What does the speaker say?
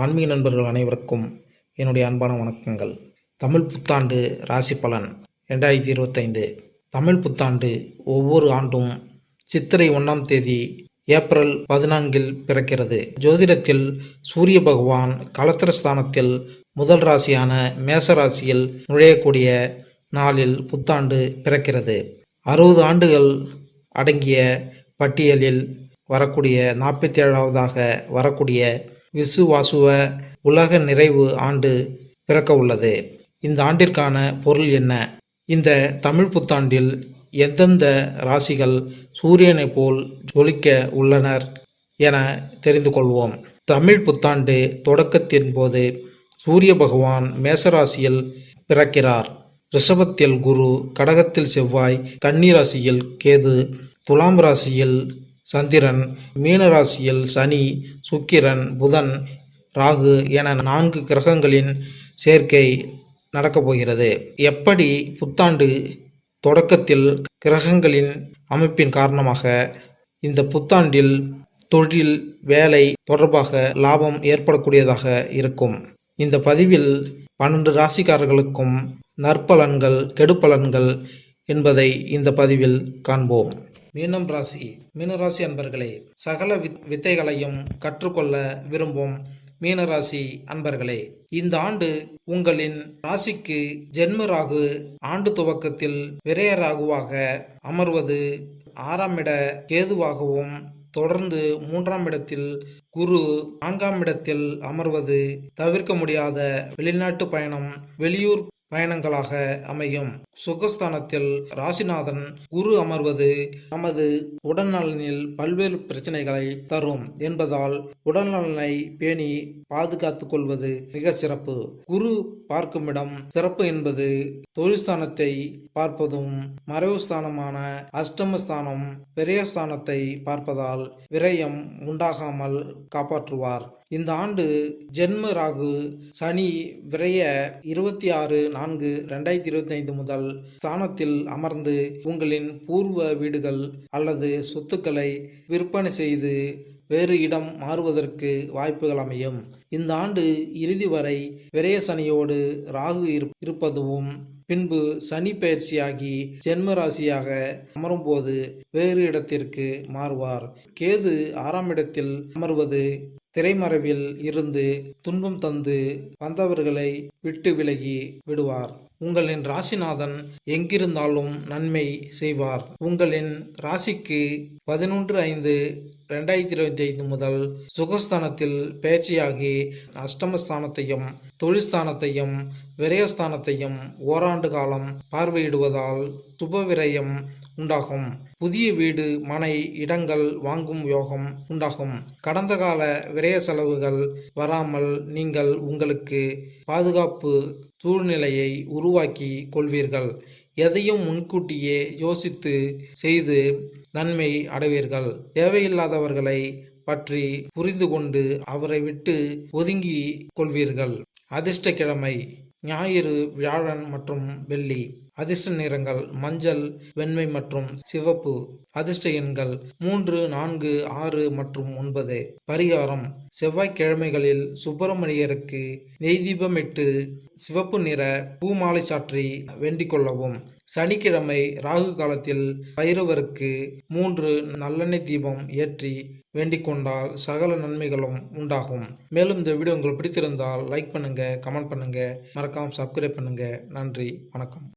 ஆன்மீக நண்பர்கள் அனைவருக்கும் என்னுடைய அன்பான வணக்கங்கள். தமிழ் புத்தாண்டு ராசி பலன் ரெண்டாயிரத்தி இருபத்தைந்து. தமிழ் புத்தாண்டு ஒவ்வொரு ஆண்டும் சித்திரை ஒன்றாம் தேதி ஏப்ரல் பதினான்கில் பிறக்கிறது. ஜோதிடத்தில் சூரிய பகவான் கலத்திரஸ்தானத்தில் முதல் ராசியான மேச ராசியில் நுழையக்கூடிய நாளில் புத்தாண்டு பிறக்கிறது. அறுபது ஆண்டுகள் அடங்கிய பட்டியலில் வரக்கூடிய நாற்பத்தி ஏழாவதாக வரக்கூடிய விசுவாசுவ உலக நிறைவு ஆண்டு பிறக்க உள்ளது. இந்த ஆண்டிற்கான பொருள் என்ன? இந்த தமிழ் புத்தாண்டில் எந்தெந்த ராசிகள் சூரியனைப் போல் ஜொலிக்க உள்ளனர் என தெரிந்து கொள்வோம். தமிழ் புத்தாண்டு தொடக்கத்தின் போது சூரிய பகவான் மேசராசியில் பிறக்கிறார். ரிஷபத்தில் குரு கடகத்தில் செவ்வாய் கன்னி ராசியில் கேது துலாம் ராசியில் சந்திரன் மீன ராசியில் சனி சுக்கிரன் புதன் ராகு என நான்கு கிரகங்களின் சேர்க்கை நடக்கப் போகிறது. எப்படி புத்தாண்டு தொடக்கத்தில் கிரகங்களின் அமைப்பின் காரணமாக இந்த புத்தாண்டில் தொழில் வேலை தொடர்பாக லாபம் ஏற்படக்கூடியதாக இருக்கும். இந்த பதிவில் பன்னெண்டு ராசிக்காரர்களுக்கும் நற்பலன்கள் கெடுப்பலன்கள் என்பதை இந்த பதிவில் காண்போம். மீனம் ராசி. மீனராசி அன்பர்களே சகல வித் வித்தைகளையும் கற்றுக்கொள்ள விரும்பும் மீனராசி அன்பர்களே இந்த ஆண்டு உங்களின் ராசிக்கு ஜென்ம ராகு ஆண்டு துவக்கத்தில் விரைய ராகுவாக அமர்வது ஆறாம் இட கேதுவாகவும் தொடர்ந்து மூன்றாம் இடத்தில் குரு நான்காம் இடத்தில் அமர்வது தவிர்க்க முடியாத வெளிநாட்டு பயணம் வெளியூர் பயணங்களாக அமையும். சுகஸ்தானத்தில் ராசிநாதன் குரு அமர்வது நமது உடல்நலனில் பல்வேறு பிரச்சனைகளை தரும் என்பதால் உடல்நலனை பேணி பாதுகாத்துக் கொள்வது மிக சிறப்பு. குரு பார்க்கும் இடம் சிறப்பு என்பது தொழில்ஸ்தானத்தை பார்ப்பதும் மறைவு ஸ்தானமான அஷ்டமஸ்தானம் விரயஸ்தானத்தை பார்ப்பதால் விரயம் உண்டாகாமல் காப்பாற்றுவார். இந்த ஆண்டு ஜென்ம ராகு சனி விரைய இருபத்தி ஆறு நான்கு ரெண்டாயிரத்தி இருபத்தி ஐந்து முதல் ஸ்தானத்தில் அமர்ந்து உங்களின் பூர்வ வீடுகள் அல்லது சொத்துக்களை விற்பனை செய்து வேறு இடம் மாறுவதற்கு வாய்ப்புகள் அமையும். இந்த ஆண்டு இறுதி வரை விரய சனியோடு ராகு இருப்- இருப்பதும் பின்பு சனி பயிற்சியாகி ஜென்ம ராசியாக அமரும்போது வேறு இடத்திற்கு மாறுவார். கேது ஆறாம் இடத்தில் அமர்வது திரைமறைவில் இருந்து துன்பம் தந்து வந்தவர்களை விட்டு விலகி விடுவார். உங்களின் ராசிநாதன் எங்கிருந்தாலும் நன்மை செய்வார். உங்களின் ராசிக்கு பதினொன்று ஐந்து ரெண்டாயிரத்தி இருபத்தி ஐந்து முதல் சுகஸ்தானத்தில் பயிற்சியாகி அஷ்டமஸ்தானத்தையும் தொழில்ஸ்தானத்தையும் விரயஸ்தானத்தையும் ஓராண்டு காலம் பார்வையிடுவதால் சுப விரயம் உண்டாகும். புதிய வீடு மனை இடங்கள் வாங்கும் யோகம் உண்டாகும். கடந்த கால விரய செலவுகள் வராமல் நீங்கள் உங்களுக்கு பாதுகாப்பு சூழ்நிலையை உருவாக்கி கொள்வீர்கள். எதையும் முன்கூட்டியே யோசித்து செய்து நன்மை அடைவீர்கள். தேவையில்லாதவர்களை பற்றி புரிந்து கொண்டு அவரை விட்டு ஒதுங்கி கொள்வீர்கள். அதிர்ஷ்டக்கிழமை ஞாயிறு வியாழன் மற்றும் வெள்ளி. அதிர்ஷ்ட நிறங்கள் மஞ்சள் வெண்மை மற்றும் சிவப்பு. அதிர்ஷ்ட எண்கள் மூன்று நான்கு ஆறு மற்றும் ஒன்பது. பரிகாரம் செவ்வாய்க்கிழமைகளில் சுப்பிரமணியருக்கு நெய் தீபமிட்டு சிவப்பு நிற பூமாலை சாற்றி வேண்டிக் கொள்ளவும். சனிக்கிழமை ராகு காலத்தில் பைரவருக்கு மூன்று நல்லெண்ணெய் தீபம் ஏற்றி வேண்டிக் கொண்டால் சகல நன்மைகளும் உண்டாகும். மேலும் இந்த வீடியோ உங்களுக்கு பிடித்திருந்தால் லைக் பண்ணுங்கள் கமெண்ட் பண்ணுங்கள் மறக்காமல் சப்ஸ்கிரைப் பண்ணுங்கள் நன்றி வணக்கம்.